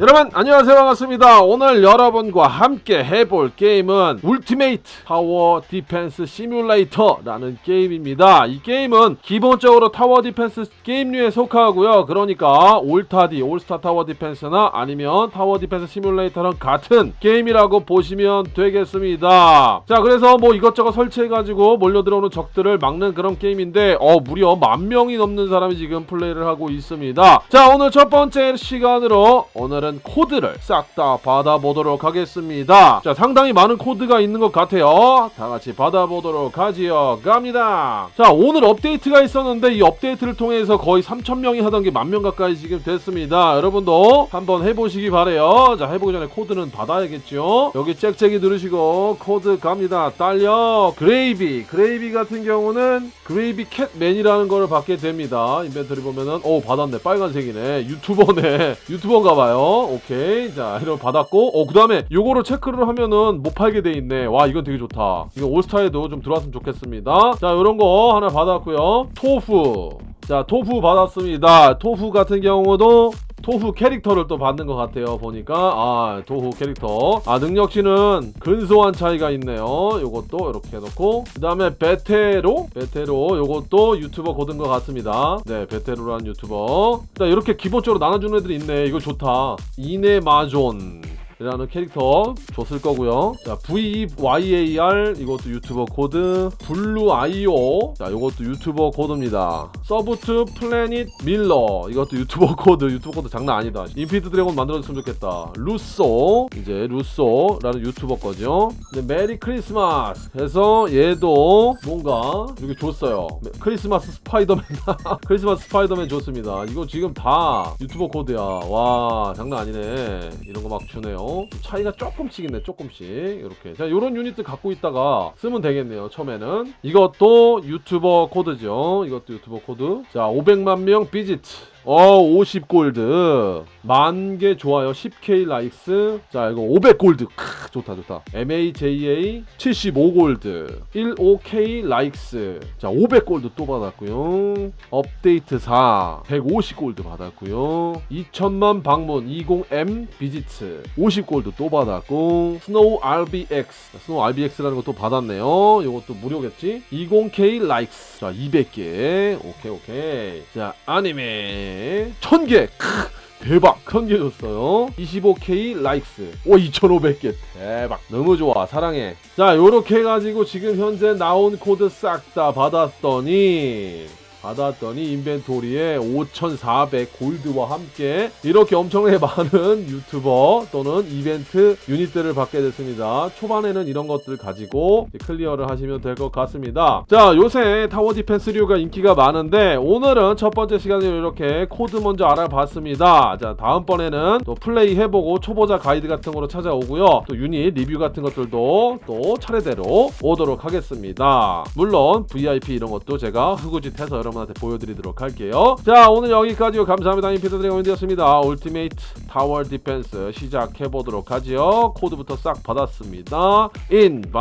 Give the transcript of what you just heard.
여러분 안녕하세요. 반갑습니다. 오늘 여러분과 함께 해볼 게임은 울티메이트 타워 디펜스 시뮬레이터라는 게임입니다. 이 게임은 기본적으로 타워 디펜스 게임류에 속하고요. 그러니까 올타디 올스타 타워 디펜스나 아니면 타워 디펜스 시뮬레이터랑 같은 게임이라고 보시면 되겠습니다. 자 그래서 뭐 이것저것 설치해가지고 몰려들어오는 적들을 막는 그런 게임인데 어 무려 만 명이 넘는 사람이 지금 플레이를 하고 있습니다. 자 오늘 첫 번째 시간으로 오늘 은 코드를 싹 다 받아보도록 하겠습니다. 자 상당히 많은 코드가 있는 것 같아요. 다 같이 받아보도록 하지요. 갑니다. 자 오늘 업데이트가 있었는데 이 업데이트를 통해서 거의 3천명이 하던 게 만 명 가까이 지금 됐습니다. 여러분도 한번 해보시기 바래요. 자 해보기 전에 코드는 받아야겠죠? 여기 짹짹이 누르시고 코드 갑니다. 딸려. 그레이비. 그레이비 같은 경우는 그레이비 캣맨이라는 거를 받게 됩니다. 인벤토리 보면은 오 받았네. 빨간색이네. 유튜버네. 유튜버인가봐요 오케이. 자 이런 거 받았고. 어 그 다음에 요거를 체크를 하면은 못 팔게 돼 있네. 와 이건 되게 좋다. 이거 올스타에도 좀 들어왔으면 좋겠습니다. 자 요런 거 하나 받았고요. 토fu 자 토fu 받았습니다. 토fu 같은 경우도 토후 캐릭터를 또 받는 것 같아요 보니까. 아 토후 캐릭터. 아 능력치는 근소한 차이가 있네요. 요것도 이렇게 해놓고. 그 다음에 베테로. 베테로. 요것도 유튜버 고든 것 같습니다. 네 베테로라는 유튜버. 자 이렇게 기본적으로 나눠주는 애들이 있네. 이거 좋다. 이네마존 이라는 캐릭터 줬을 거고요. 자, VYAR 이것도 유튜버 코드, 블루 아이오. 자, 이것도 유튜버 코드입니다. 서브트 플래닛 밀러 이것도 유튜버 코드, 유튜버 코드 장난 아니다. 인피드 드래곤 만들어줬으면 좋겠다. 루소 이제 루소라는 유튜버 거죠. 근데 메리 크리스마스 해서 얘도 뭔가 이렇게 줬어요. 크리스마스 스파이더맨 크리스마스 스파이더맨 줬습니다. 이거 지금 다 유튜버 코드야. 와 장난 아니네. 이런 거 막 주네요. 차이가 조금씩 있네, 조금씩. 이렇게. 자, 요런 유닛들 갖고 있다가 쓰면 되겠네요, 처음에는. 이것도 유튜버 코드죠. 이것도 유튜버 코드. 자, 500만 명 비지트. 어, 50골드. 만 개 좋아요. 10k 라이스. 자, 이거 500골드. 크, 좋다, 좋다. MAJA 75골드. 15k 라이스. 자, 500골드 또 받았고요. 업데이트 4. 150골드 받았고요. 2000만 방문 20M 비지트. 50골드 또 받았고. 스노우 RBX. 스노우 RBX라는 것도 받았네요. 이것도 무료겠지? 20k 라이스. 자, 200개. 오케이, 오케이. 자, 아니메. 1000개. 크. 대박 천개 줬어요 25k 라이크스 오 2500개 대박 너무 좋아 사랑해 자 요렇게 해가지고 지금 현재 나온 코드 싹 다 받았더니 받았더니 인벤토리에 5400 골드와 함께 이렇게 엄청나게 많은 유튜버 또는 이벤트 유닛들을 받게 됐습니다. 초반에는 이런 것들 가지고 클리어를 하시면 될 것 같습니다. 자, 요새 타워 디펜스류가 인기가 많은데 오늘은 첫 번째 시간으로 이렇게 코드 먼저 알아봤습니다. 자, 다음번에는 또 플레이 해보고 초보자 가이드 같은 거로 찾아오고요. 또 유닛 리뷰 같은 것들도 또 차례대로 오도록 하겠습니다. 물론 VIP 이런 것도 제가 흐구짓해서 여러분한테 보여드리도록 할게요. 자, 오늘 여기까지요. 감사합니다. 인피드 드래곤이었습니다. 울티메이트 타워 디펜스 시작해보도록 하지요. 코드부터 싹 받았습니다. 인밤